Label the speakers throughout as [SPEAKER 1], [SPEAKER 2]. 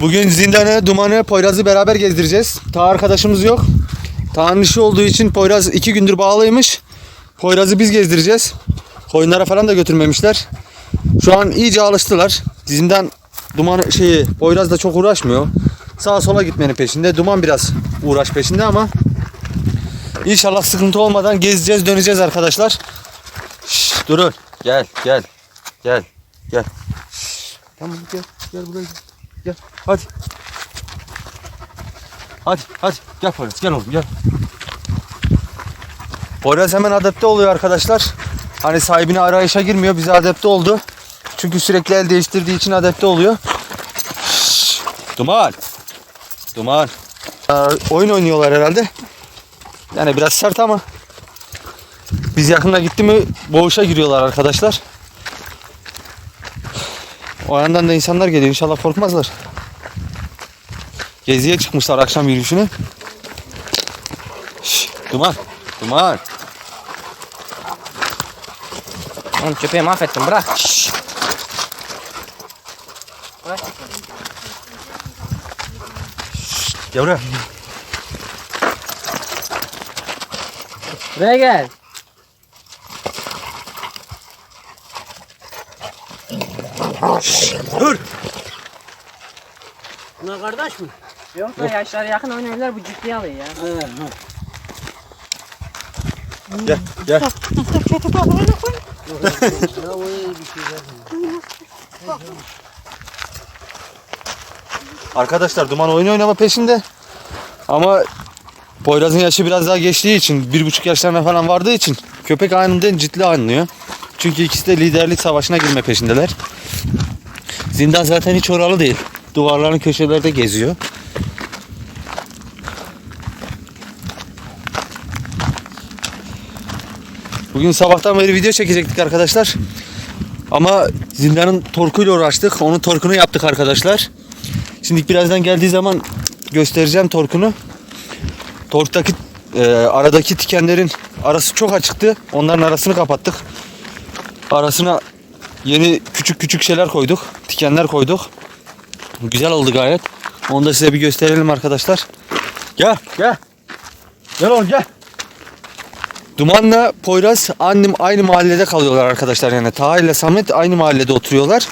[SPEAKER 1] Bugün zindanı, dumanı, Poyraz'ı beraber gezdireceğiz. Ta arkadaşımız yok. Tağ'ın işi olduğu için Poyraz iki gündür bağlıymış. Poyraz'ı biz gezdireceğiz. Koyunlara falan da götürmemişler. Şu an iyice alıştılar. Zindan duman şeyi Poyraz da çok uğraşmıyor. Sağa sola gitmenin peşinde. Duman biraz uğraş peşinde ama İnşallah sıkıntı olmadan gezeceğiz döneceğiz arkadaşlar. Şşş, durun. Gel gel. Gel. Gel. Şşş, tamam gel. Gel buraya gel. Gel. Hadi. Hadi hadi. Gel Poyraz gel oğlum gel. Poyraz hemen adapte oluyor arkadaşlar. Hani sahibini arayışa girmiyor. Bize adapte oldu. Çünkü sürekli el değiştirdiği için adapte oluyor. Şşş, Duman. Duman. Oyun oynuyorlar herhalde. Yani biraz sert ama biz yakında gitti mi boğuşa giriyorlar arkadaşlar. O yandan da insanlar geliyor. İnşallah korkmazlar. Geziye çıkmışlar akşam yürüyüşüne. Şş, duman. Duman.
[SPEAKER 2] Oğlum köpeği mahvettim bırak.
[SPEAKER 1] Şş.
[SPEAKER 2] Bırak.
[SPEAKER 1] Gel buraya.
[SPEAKER 2] Buraya gel.
[SPEAKER 1] Dur.
[SPEAKER 3] Bunlar kardeş mi?
[SPEAKER 2] Yok da yaşları yakın oynuyorlar bu ciddiye alıyor ya.
[SPEAKER 1] Gel gel.
[SPEAKER 3] Şey zaten.
[SPEAKER 1] Arkadaşlar duman oyun oynama peşinde. Ama Poyraz'ın yaşı biraz daha geçtiği için, bir buçuk yaşlarına falan vardığı için köpek aniden ciddi anlıyor. Çünkü ikisi de liderlik savaşına girme peşindeler. Zindan zaten hiç oralı değil. Duvarların köşelerde geziyor. Bugün sabahtan beri video çekecektik arkadaşlar. Ama zindanın torkuyla uğraştık. Onun torkunu yaptık arkadaşlar. Şimdi birazdan geldiği zaman göstereceğim torkunu. Torktaki e, aradaki tikenlerin arası çok açıktı. Onların arasını kapattık. Arasına yeni küçük küçük şeyler koyduk. Tikenler koyduk. Güzel oldu gayet. Onu da size bir gösterelim arkadaşlar. Gel gel. Gel oğlum gel. Duman'la Poyraz annem aynı mahallede kalıyorlar arkadaşlar yani. Taha ile Samet aynı mahallede oturuyorlar.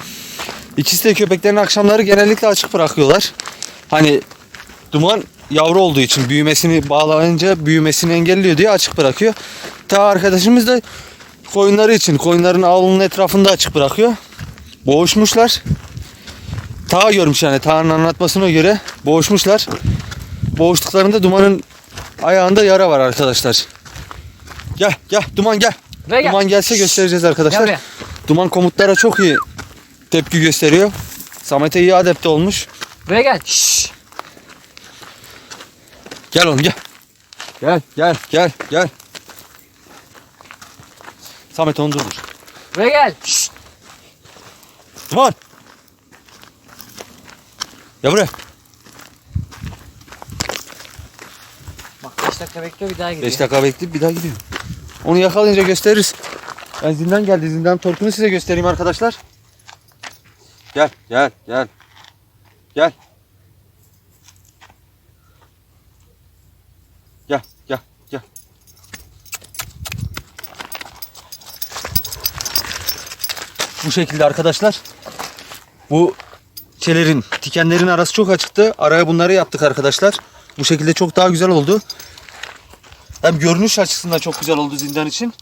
[SPEAKER 1] İkisi de köpeklerini akşamları genellikle açık bırakıyorlar. Hani duman yavru olduğu için büyümesini bağlayınca büyümesini engelliyor diye açık bırakıyor. Ta arkadaşımız da koyunları için koyunların avlunun etrafında açık bırakıyor. Boğuşmuşlar. Ta görmüş yani Taha'nın anlatmasına göre boğuşmuşlar. Boğuştuklarında dumanın ayağında yara var arkadaşlar. Gel gel duman gel.
[SPEAKER 2] Buraya gel.
[SPEAKER 1] Duman gelse göstereceğiz
[SPEAKER 2] Gel
[SPEAKER 1] arkadaşlar.
[SPEAKER 2] buraya.
[SPEAKER 1] Duman komutlara çok iyi tepki gösteriyor. Samet'e iyi adapte olmuş.
[SPEAKER 2] Buraya gel.
[SPEAKER 1] Şşş. Gel oğlum gel. Gel gel gel gel. Samet onu durdur.
[SPEAKER 2] Buraya gel.
[SPEAKER 1] Duman. Gel buraya.
[SPEAKER 2] Bak 5 dakika bekliyor bir daha gidiyor.
[SPEAKER 1] 5 dakika bekleyip bir daha gidiyor. Onu yakalayınca gösteririz. Ben zindan geldi. Zindan torkunu size göstereyim arkadaşlar. Gel gel. Gel. Gel gel gel. Bu şekilde arkadaşlar. Bu çelerin, tikenlerin arası çok açıktı. Araya bunları yaptık arkadaşlar. Bu şekilde çok daha güzel oldu. Hem görünüş açısından çok güzel oldu zindan için.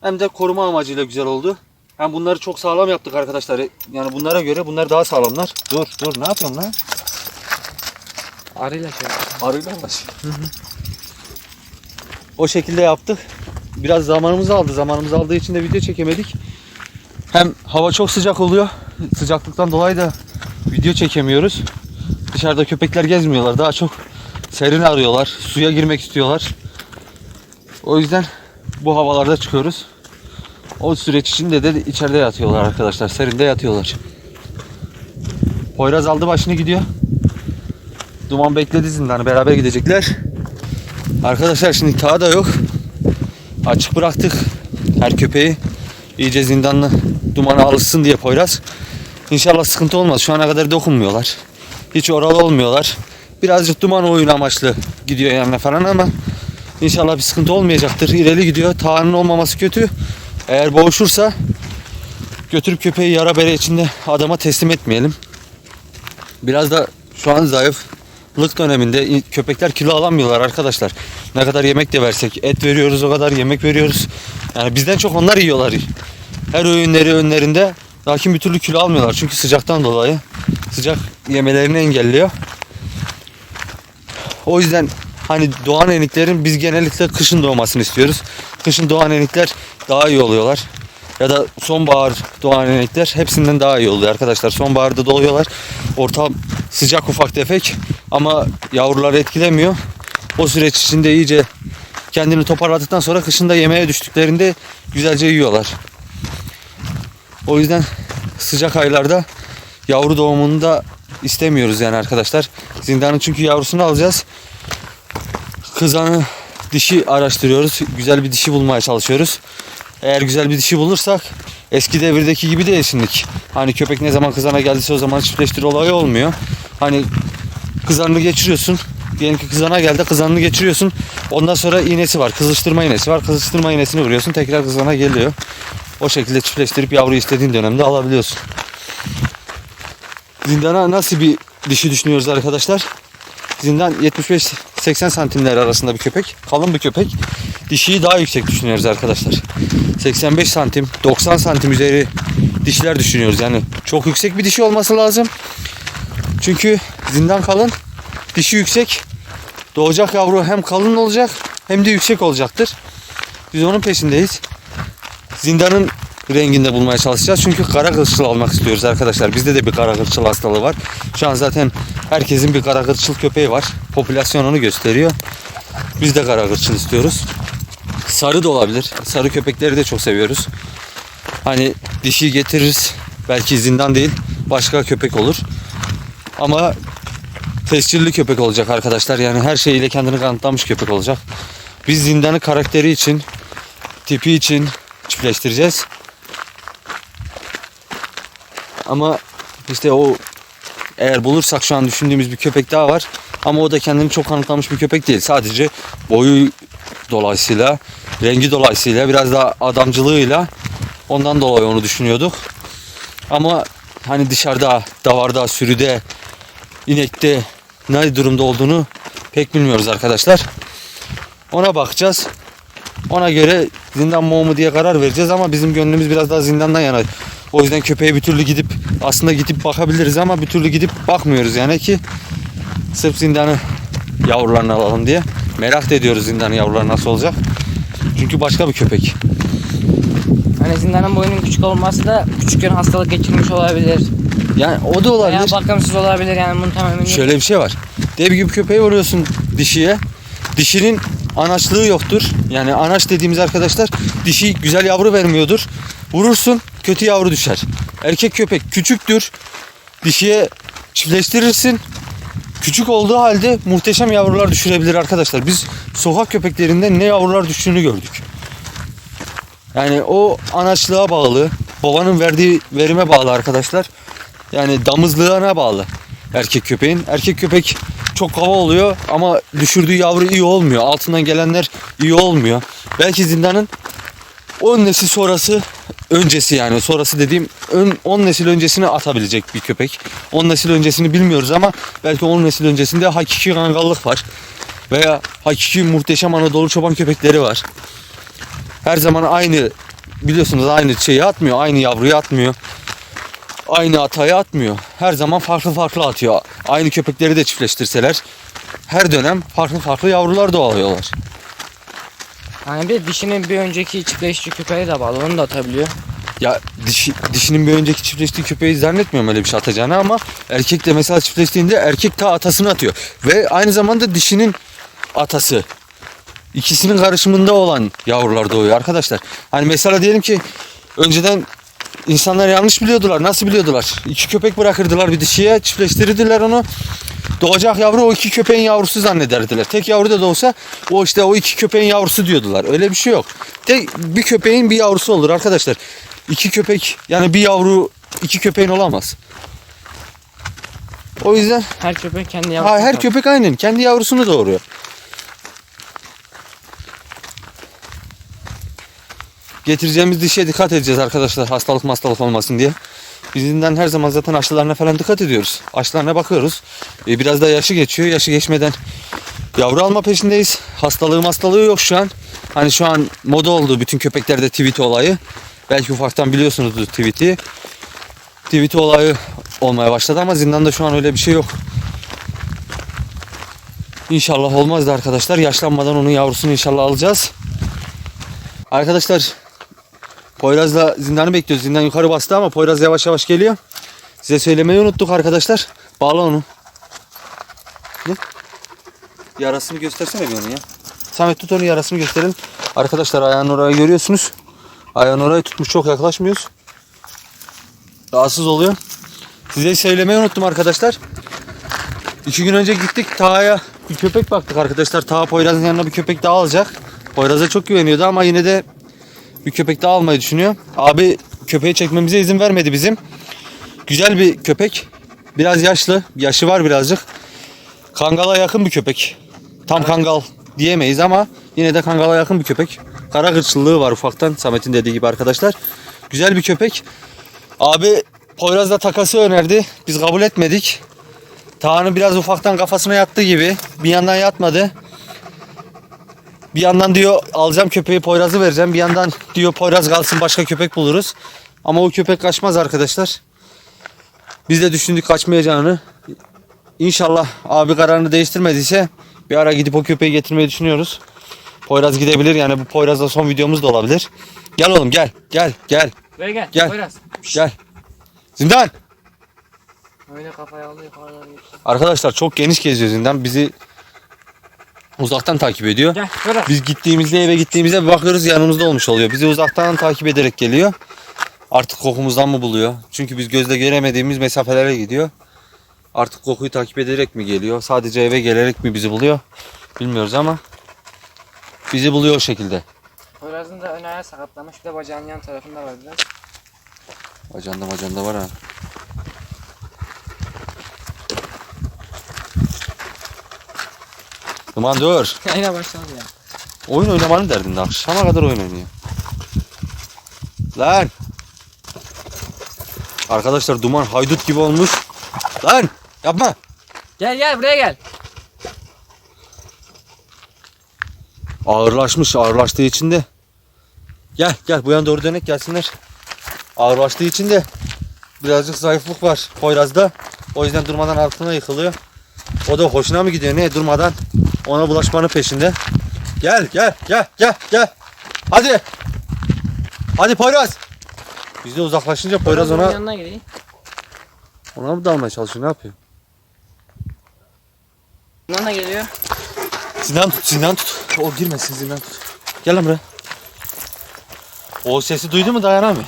[SPEAKER 1] Hem de koruma amacıyla güzel oldu. Hem bunları çok sağlam yaptık arkadaşlar. Yani bunlara göre bunlar daha sağlamlar. Dur dur ne yapıyorsun lan?
[SPEAKER 2] Arıyla şey.
[SPEAKER 1] Arıyla baş. o şekilde yaptık. Biraz zamanımızı aldı. Zamanımızı aldığı için de video çekemedik. Hem hava çok sıcak oluyor. Sıcaklıktan dolayı da video çekemiyoruz. Dışarıda köpekler gezmiyorlar. Daha çok serin arıyorlar. Suya girmek istiyorlar. O yüzden bu havalarda çıkıyoruz. O süreç içinde de içeride yatıyorlar arkadaşlar. Serinde yatıyorlar. Poyraz aldı başını gidiyor. Duman bekledi zindanı. Beraber gidecekler. Arkadaşlar şimdi ta da yok. Açık bıraktık her köpeği. İyice zindanlı dumana alışsın diye Poyraz. İnşallah sıkıntı olmaz. Şu ana kadar dokunmuyorlar. Hiç oralı olmuyorlar. Birazcık duman oyun amaçlı gidiyor yanına falan ama inşallah bir sıkıntı olmayacaktır. İreli gidiyor. Tağının olmaması kötü. Eğer boğuşursa götürüp köpeği yara bere içinde adama teslim etmeyelim. Biraz da şu an zayıflık döneminde köpekler kilo alamıyorlar arkadaşlar. Ne kadar yemek de versek et veriyoruz o kadar yemek veriyoruz. Yani bizden çok onlar yiyorlar. Her öğünleri önlerinde lakin bir türlü kilo almıyorlar çünkü sıcaktan dolayı. Sıcak yemelerini engelliyor. O yüzden hani doğan eniklerin biz genellikle kışın doğmasını istiyoruz. Kışın doğan enikler daha iyi oluyorlar. Ya da sonbahar doğan enekler hepsinden daha iyi oluyor arkadaşlar. Sonbaharda doğuyorlar. Ortam sıcak ufak tefek ama yavruları etkilemiyor. O süreç içinde iyice kendini toparladıktan sonra kışında yemeğe düştüklerinde güzelce yiyorlar. O yüzden sıcak aylarda yavru doğumunu da istemiyoruz yani arkadaşlar. Zindanın çünkü yavrusunu alacağız. Kızanı dişi araştırıyoruz. Güzel bir dişi bulmaya çalışıyoruz. Eğer güzel bir dişi bulursak eski devirdeki gibi değil şimdilik. Hani köpek ne zaman kızana geldiyse o zaman çiftleştir olayı olmuyor. Hani kızanını geçiriyorsun. Diyelim ki kızana geldi kızanını geçiriyorsun. Ondan sonra iğnesi var. Kızıştırma iğnesi var. Kızıştırma iğnesini vuruyorsun. Tekrar kızana geliyor. O şekilde çiftleştirip yavru istediğin dönemde alabiliyorsun. Zindana nasıl bir dişi düşünüyoruz arkadaşlar? Zindan 75-80 santimler arasında bir köpek. Kalın bir köpek. Dişiyi daha yüksek düşünüyoruz arkadaşlar. 85 santim, 90 santim üzeri dişler düşünüyoruz. Yani çok yüksek bir dişi olması lazım. Çünkü zindan kalın, dişi yüksek. Doğacak yavru hem kalın olacak hem de yüksek olacaktır. Biz onun peşindeyiz. Zindanın renginde bulmaya çalışacağız. Çünkü kara kırçıl almak istiyoruz arkadaşlar. Bizde de bir kara kırçıl hastalığı var. Şu an zaten herkesin bir kara kırçıl köpeği var. Popülasyon onu gösteriyor. Biz de kara kırçıl istiyoruz. Sarı da olabilir. Sarı köpekleri de çok seviyoruz. Hani dişi getiririz. Belki zindan değil. Başka köpek olur. Ama tescilli köpek olacak arkadaşlar. Yani her şeyiyle kendini kanıtlamış köpek olacak. Biz zindanı karakteri için, tipi için çiftleştireceğiz. Ama işte o eğer bulursak şu an düşündüğümüz bir köpek daha var. Ama o da kendini çok kanıtlamış bir köpek değil. Sadece boyu dolayısıyla, rengi dolayısıyla, biraz daha adamcılığıyla ondan dolayı onu düşünüyorduk. Ama hani dışarıda, davarda, sürüde, inekte ne durumda olduğunu pek bilmiyoruz arkadaşlar. Ona bakacağız. Ona göre zindan mu diye karar vereceğiz ama bizim gönlümüz biraz daha zindandan yana. O yüzden köpeğe bir türlü gidip aslında gidip bakabiliriz ama bir türlü gidip bakmıyoruz yani ki sırf zindanı yavrularını alalım diye. Merak da ediyoruz zindanın yavruları nasıl olacak. Çünkü başka bir köpek.
[SPEAKER 2] Hani zindanın boyunun küçük olması da küçükken hastalık geçirmiş olabilir.
[SPEAKER 1] Yani o da
[SPEAKER 2] Veya
[SPEAKER 1] olabilir.
[SPEAKER 2] bakımsız olabilir yani bunun tam emin.
[SPEAKER 1] Şöyle bir şey var. Dev gibi köpeği vuruyorsun dişiye. Dişinin anaçlığı yoktur. Yani anaç dediğimiz arkadaşlar dişi güzel yavru vermiyordur. Vurursun kötü yavru düşer. Erkek köpek küçüktür. Dişiye çiftleştirirsin. Küçük olduğu halde muhteşem yavrular düşürebilir arkadaşlar. Biz sokak köpeklerinde ne yavrular düştüğünü gördük. Yani o anaçlığa bağlı, babanın verdiği verime bağlı arkadaşlar. Yani damızlığına bağlı erkek köpeğin. Erkek köpek çok hava oluyor ama düşürdüğü yavru iyi olmuyor. Altından gelenler iyi olmuyor. Belki zindanın 10 nesil sonrası öncesi yani sonrası dediğim 10 nesil öncesini atabilecek bir köpek. 10 nesil öncesini bilmiyoruz ama belki 10 nesil öncesinde hakiki kangallık var. Veya hakiki muhteşem Anadolu çoban köpekleri var. Her zaman aynı biliyorsunuz aynı şeyi atmıyor. Aynı yavruyu atmıyor. Aynı atayı atmıyor. Her zaman farklı farklı atıyor. Aynı köpekleri de çiftleştirseler her dönem farklı farklı yavrular doğalıyorlar.
[SPEAKER 2] Hani bir dişinin bir önceki çiftleşici köpeğe de bağlı onu da atabiliyor.
[SPEAKER 1] Ya dişi, dişinin bir önceki çiftleştiği köpeği zannetmiyorum öyle bir şey atacağını ama erkek de mesela çiftleştiğinde erkek ta atasını atıyor. Ve aynı zamanda dişinin atası. ikisinin karışımında olan yavrular doğuyor arkadaşlar. Hani mesela diyelim ki önceden insanlar yanlış biliyordular. Nasıl biliyordular? İki köpek bırakırdılar bir dişiye çiftleştirirdiler onu. Doğacak yavru o iki köpeğin yavrusu zannederdiler. Tek yavru da doğsa o işte o iki köpeğin yavrusu diyordular. Öyle bir şey yok. Tek bir köpeğin bir yavrusu olur arkadaşlar. İki köpek yani bir yavru iki köpeğin olamaz. O yüzden
[SPEAKER 2] Her köpek kendi
[SPEAKER 1] ha,
[SPEAKER 2] yavrusunu
[SPEAKER 1] her köpek aynen kendi yavrusunu doğuruyor. Getireceğimiz dişe dikkat edeceğiz arkadaşlar hastalık hastalık olmasın diye. Bizimden her zaman zaten aşılarına falan dikkat ediyoruz. Aşılarına bakıyoruz. E, biraz da yaşı geçiyor. Yaşı geçmeden yavru alma peşindeyiz. Hastalığı hastalığı yok şu an. Hani şu an moda oldu bütün köpeklerde tweet olayı. Belki ufaktan biliyorsunuzdur tweet'i. Tweet olayı olmaya başladı ama zindanda şu an öyle bir şey yok. İnşallah olmaz da arkadaşlar. Yaşlanmadan onun yavrusunu inşallah alacağız. Arkadaşlar Poyraz'la zindanı bekliyoruz. Zindan yukarı bastı ama Poyraz yavaş yavaş geliyor. Size söylemeyi unuttuk arkadaşlar. Bağla onu. Ne? Yarasını göstersene bir onu ya. Samet tut onu yarasını gösterelim. Arkadaşlar ayağın orayı görüyorsunuz. Ayağın orayı tutmuş çok yaklaşmıyoruz. Rahatsız oluyor. Size söylemeyi unuttum arkadaşlar. İki gün önce gittik Taha'ya bir köpek baktık arkadaşlar. Taha Poyraz'ın yanına bir köpek daha alacak. Poyraz'a çok güveniyordu ama yine de bir köpek daha almayı düşünüyor. Abi köpeği çekmemize izin vermedi bizim. Güzel bir köpek. Biraz yaşlı. Yaşı var birazcık. Kangala yakın bir köpek. Tam kangal diyemeyiz ama yine de kangala yakın bir köpek. Kara gırçıllığı var ufaktan Samet'in dediği gibi arkadaşlar. Güzel bir köpek. Abi Poyraz'la takası önerdi. Biz kabul etmedik. Taha'nın biraz ufaktan kafasına yattı gibi. Bir yandan yatmadı. Bir yandan diyor alacağım köpeği Poyraz'ı vereceğim. Bir yandan diyor Poyraz kalsın başka köpek buluruz. Ama o köpek kaçmaz arkadaşlar. Biz de düşündük kaçmayacağını. İnşallah abi kararını değiştirmediyse bir ara gidip o köpeği getirmeyi düşünüyoruz. Poyraz gidebilir yani bu Poyraz'la son videomuz da olabilir. Gel oğlum gel gel gel
[SPEAKER 2] Buraya gel.
[SPEAKER 1] Gel.
[SPEAKER 2] Poyraz.
[SPEAKER 1] gel. Zindan.
[SPEAKER 2] Öyle yukarıdan geçti.
[SPEAKER 1] Arkadaşlar çok geniş geziyor zindan. Bizi uzaktan takip ediyor.
[SPEAKER 2] Gel.
[SPEAKER 1] Biz gittiğimizde eve gittiğimizde bir bakıyoruz yanımızda olmuş oluyor. Bizi uzaktan takip ederek geliyor. Artık kokumuzdan mı buluyor? Çünkü biz gözle göremediğimiz mesafelere gidiyor. Artık kokuyu takip ederek mi geliyor? Sadece eve gelerek mi bizi buluyor? Bilmiyoruz ama bizi buluyor o şekilde.
[SPEAKER 2] Poyraz'ın da ön ayağı sakatlamış. Bir de bacağının yan tarafında var biraz.
[SPEAKER 1] Bacanda bacanda var ha. Duman dur.
[SPEAKER 2] Yine başladı ya.
[SPEAKER 1] Oyun oynamanın derdinde akşama kadar oyun oynuyor. Lan. Arkadaşlar duman haydut gibi olmuş. Lan yapma.
[SPEAKER 2] Gel gel buraya gel.
[SPEAKER 1] Ağırlaşmış ağırlaştığı için de. Gel gel bu yana doğru dönek gelsinler. Ağırlaştığı için de birazcık zayıflık var Poyraz'da. O yüzden durmadan altına yıkılıyor. O da hoşuna mı gidiyor ne durmadan ona bulaşmanın peşinde. Gel gel gel gel gel. Hadi. Hadi Poyraz. Biz de uzaklaşınca Poyraz ona
[SPEAKER 2] yanına gireyim.
[SPEAKER 1] ona mı dalmaya çalışıyor ne yapıyor?
[SPEAKER 2] Yanına geliyor.
[SPEAKER 1] Zindan tut, zindan tut. O girmesin zindan tut. Gel lan buraya. O sesi duydu mu dayanamıyor.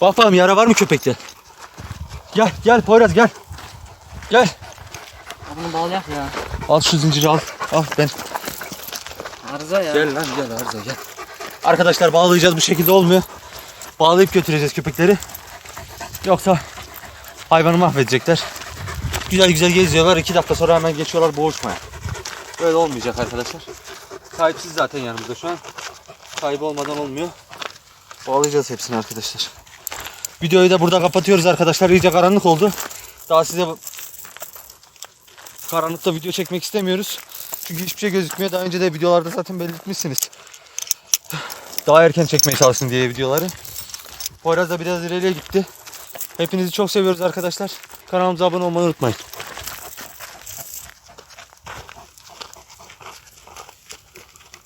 [SPEAKER 1] Bak bakalım yara var mı köpekte? Gel gel Poyraz gel. Gel.
[SPEAKER 2] Bunu bağlayak ya.
[SPEAKER 1] Al şu zinciri al. Al ben.
[SPEAKER 2] Arıza ya.
[SPEAKER 1] Gel lan gel Arıza gel. Arkadaşlar bağlayacağız bu şekilde olmuyor. Bağlayıp götüreceğiz köpekleri. Yoksa hayvanı mahvedecekler. Güzel güzel geziyorlar. iki dakika sonra hemen geçiyorlar boğuşmaya. Böyle olmayacak arkadaşlar. Sahipsiz zaten yanımızda şu an. Sahibi olmadan olmuyor. Bağlayacağız hepsini arkadaşlar. Videoyu da burada kapatıyoruz arkadaşlar. İyice karanlık oldu. Daha size karanlıkta video çekmek istemiyoruz. Çünkü hiçbir şey gözükmüyor. Daha önce de videolarda zaten belirtmişsiniz. Daha erken çekmeye çalışsın diye videoları. Poyraz da biraz ileriye gitti. Hepinizi çok seviyoruz arkadaşlar. Kanalımıza abone olmayı unutmayın.